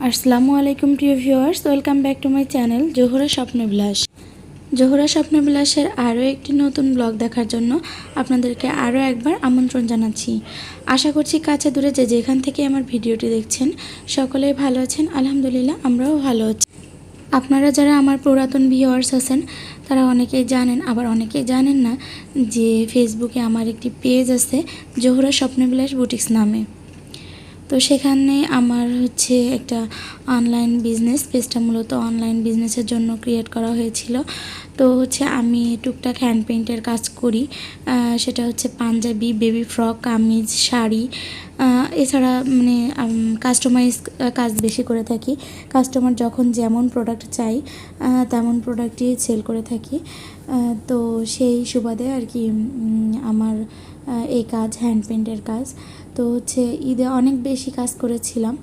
আসসালামু আলাইকুম, প্রিয় viewers. Welcome back to my channel, Zohra Swapnabilas. Zohra স্বপ্নবিলাসের আরও একটি নতুন ব্লগ দেখার জন্য আপনাদেরকে আরও একবার আমন্ত্রণ জানাচ্ছি। আশা করছি কাছে দূরে যে যেখান থেকে আমার ভিডিওটি দেখছেন, সকলেই ভালো আছেন। আলহামদুলিল্লাহ, আমরাও ভালো আছি। আপনারা যারা আমার পুরাতন ভিউয়ার্স আছেন, তারা অনেকেই জানেন, আবার অনেকেই জানেন না যে ফেসবুকে আমার একটি পেজ আছে, জোহরা স্বপ্নবিলাস বুটিক্স নামে। তো সেখানে আমার হচ্ছে একটা অনলাইন বিজনেস পেজটা মূলত অনলাইন বিজনেসের জন্য ক্রিয়েট করা হয়েছিল। তো হচ্ছে আমি টুকটাক হ্যান্ড পেইন্টের কাজ করি। সেটা হচ্ছে পাঞ্জাবি বেবি ফ্রক কামিজ, শাড়ি। এছাড়া মানে কাস্টমাইজ কাজ বেশি করে থাকি। কাস্টমার যখন যেমন প্রোডাক্ট চাই তেমন প্রোডাক্টই সেল করে থাকি। তো সেই সুবাদে আর কি আমার এই কাজ হ্যান্ড পেইন্টের কাজ। তো হচ্ছে ঈদে অনেক বেশি কাজ করেছিলাম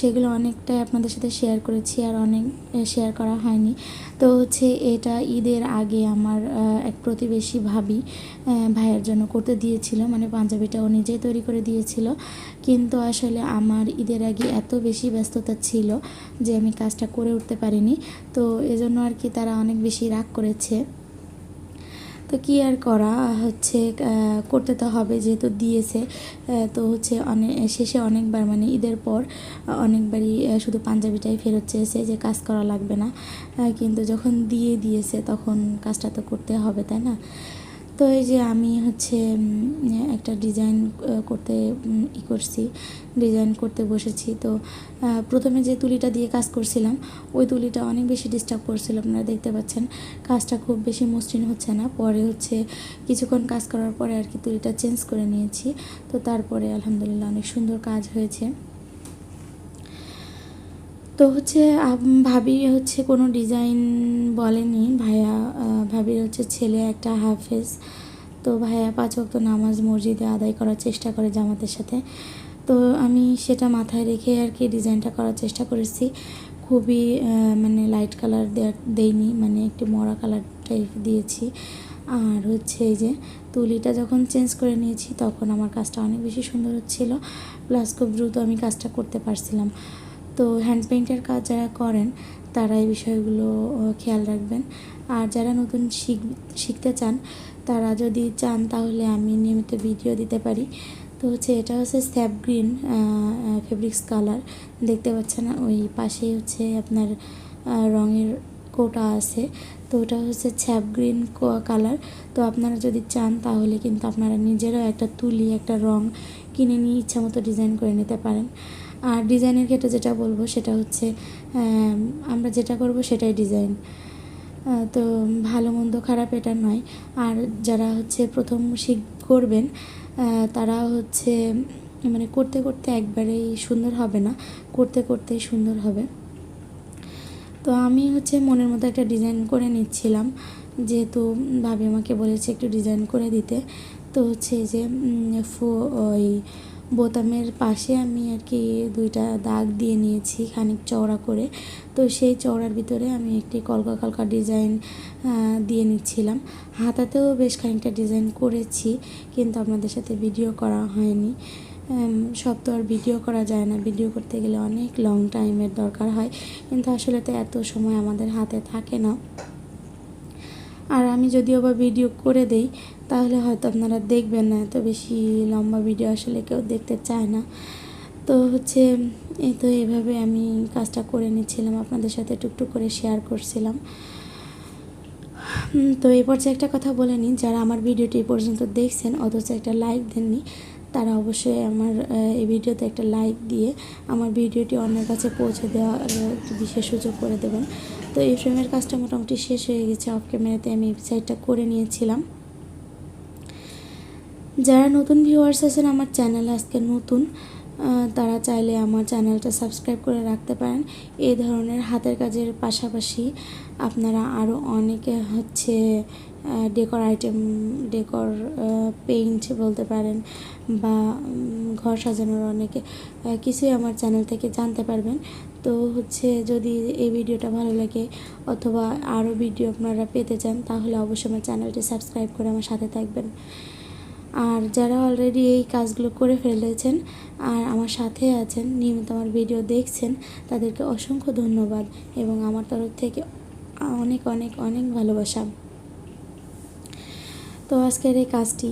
সেগুলো অনেকটাই আপনাদের সাথে শেয়ার করেছি আর অনেক শেয়ার করা হয়নি। তো হচ্ছে এটা ঈদের আগে আমার এক প্রতিবেশী ভাবি ভাইয়ের জন্য করতে দিয়েছিল মানে পাঞ্জাবিটা ও নিজেই তৈরি করে দিয়েছিল। কিন্তু আসলে আমার ঈদের আগে এত বেশি ব্যস্ততা ছিল যে আমি কাজটা করে উঠতে পারিনি। তো এজন্য আর কি তারা অনেক বেশি রাগ করেছে। তো কি আর করা? হচ্ছে করতে তো হবে যেহেতু দিয়েছে। তো হচ্ছে অনেক শেষে অনেকবার মানে ঈদের পর, অনেকবারই শুধু পাঞ্জাবিটাই ফেরত চেয়েছে যে কাজ করা লাগবে না। কিন্তু যখন দিয়ে দিয়েছে, তখন কাজটা তো করতে হবে, তাই না? তো এই যে আমি হচ্ছে একটা ডিজাইন করতে ই করছি ডিজাইন করতে বসেছি। তো প্রথমে যে তুলিটা দিয়ে কাজ করছিলাম, ওই তুলিটা অনেক বেশি ডিস্টার্ব করছিল, আপনারা দেখতে পাচ্ছেন। কাজটা খুব বেশি মসৃণ হচ্ছে না। পরে হচ্ছে কিছুক্ষণ কাজ করার পরে আর কি তুলিটা চেঞ্জ করে নিয়েছি। তো তারপরে আলহামদুলিল্লাহ অনেক সুন্দর কাজ হয়েছে। তো হচ্ছে ভাবি হচ্ছে কোনো ডিজাইন বলেনি। ভাইয়া ভাবির হচ্ছে ছেলে একটা হাফেজ। তো ভাইয়া পাঁচ ওয়াক্ত নামাজ মসজিদে আদায় করার চেষ্টা করে জামাতের সাথে। তো আমি সেটা মাথায় রেখে আর কি ডিজাইনটা করার চেষ্টা করেছি। খুবই মানে লাইট কালার দেইনি মানে একটু মরা কালার টাইপ দিয়েছি। আর হচ্ছে এই যে তুলিটা যখন চেঞ্জ করে নিয়েছি, তখন আমার কাজটা অনেক বেশি সুন্দর হচ্ছিল। প্লাস খুব দ্রুত আমি কাজটা করতে পারছিলাম। তো হ্যান্ড পেইন্টের কাজ যারা করেন, তারা এই বিষয়গুলো খেয়াল রাখবেন। আর যারা নতুন শিখ, শিখতে চান, তারা যদি চান তাহলে আমি নিয়মিত ভিডিও দিতে পারি। তো হচ্ছে এটা হচ্ছে স্যাপ গ্রিন ফেব্রিক্স কালার দেখতে পাচ্ছেন ওই পাশেই হচ্ছে আপনার রঙের কোটা আছে। তো ওটা হচ্ছে ছ্যাপ গ্রিন কালার তো আপনারা যদি চান তাহলে কিন্তু আপনারা নিজেরাও একটা তুলি, একটা রং কিনে নিয়ে ইচ্ছা মতো ডিজাইন করে নিতে পারেন। আর ডিজাইনের ক্ষেত্রে যেটা বলব সেটা হচ্ছে আমরা যেটা করব সেটাই ডিজাইন। তো ভালো মন্দ খারাপ এটা নয়। আর যারা হচ্ছে প্রথম শিখ করবেন তারা হচ্ছে মানে করতে করতে একবারেই সুন্দর হবে না, করতে করতেই সুন্দর হবে। তো আমি হচ্ছে মনের মতো একটা ডিজাইন করে নিচ্ছিলাম, যেহেতু ভাবি আমাকে বলেছে একটু ডিজাইন করে দিতে। তো হচ্ছে যে ওই বোতামের পাশে আমি আর কি দুইটা দাগ দিয়ে নিয়েছি খানিক চওড়া করে। তো সেই চওড়ার ভিতরে আমি একটি কলকা কলকা ডিজাইন দিয়ে নিচ্ছিলাম। হাতাতেও বেশ খানিকটা ডিজাইন করেছি, কিন্তু আপনাদের সাথে ভিডিও করা হয়নি। সব তো আর ভিডিও করা যায় না। ভিডিও করতে গেলে অনেক লং টাইমের দরকার হয়। কিন্তু আসলে তো এত সময় আমাদের হাতে থাকে না। আর আমি যদিও বা ভিডিও করে দেই, তাহলে হয়তো আপনারা দেখবেন না, এত বেশি লম্বা ভিডিও আসলে কেউ দেখতে চায় না। তো হচ্ছে, এই তো এভাবে আমি কাজটা করে নিচ্ছিলাম, আপনাদের সাথে টুকটুক করে শেয়ার করছিলাম। তো এই পর্যায়ে একটা কথা বলে নিন যারা আমার ভিডিওটি এই পর্যন্ত দেখছেন, অথচ একটা লাইক দেননি তারা অবশ্যই আমার এই ভিডিওতে একটা লাইক দিয়ে আমার ভিডিওটি অন্যের কাছে পৌঁছে দেওয়ার বিশেষ সুযোগ করে দেবেন। তো এই ফ্রেমের কাজটা মোটামুটি শেষ হয়ে গেছে। অফ ক্যামেরাতে আমি সাইডটা করে নিয়েছিলাম। যারা নতুন ভিউয়ার্স আছেন, আমার চ্যানেলে আজকে নতুন। তারা চাইলে আমার চ্যানেলটা সাবস্ক্রাইব করে রাখতে পারেন। এই ধরনের হাতের কাজের পাশাপাশি আপনারা আরও অনেকে হচ্ছে ডেকর আইটেম, ডেকর পেইন্ট বলতে পারেন বা ঘর সাজানোর অনেকে কিছুই আমার চ্যানেল থেকে জানতে পারবেন। তো হচ্ছে যদি এই ভিডিওটা ভালো লাগে অথবা আরও ভিডিও আপনারা পেতে চান, তাহলে অবশ্যই আমার চ্যানেলটি সাবস্ক্রাইব করে আমার সাথে থাকবেন। আর যারা অলরেডি এই কাজগুলো করে ফেলেছেন আর আমার সাথে আছেন, নিয়মিত আমার ভিডিও দেখছেন, তাদেরকে অসংখ্য ধন্যবাদ এবং আমার তরফ থেকে অনেক অনেক অনেক ভালোবাসা। তো আজকের এই কাজটি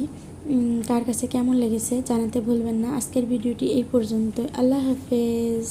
কার কাছে কেমন লেগেছে জানাতে ভুলবেন না। আজকের ভিডিওটি এই পর্যন্ত আল্লাহ হাফেজ।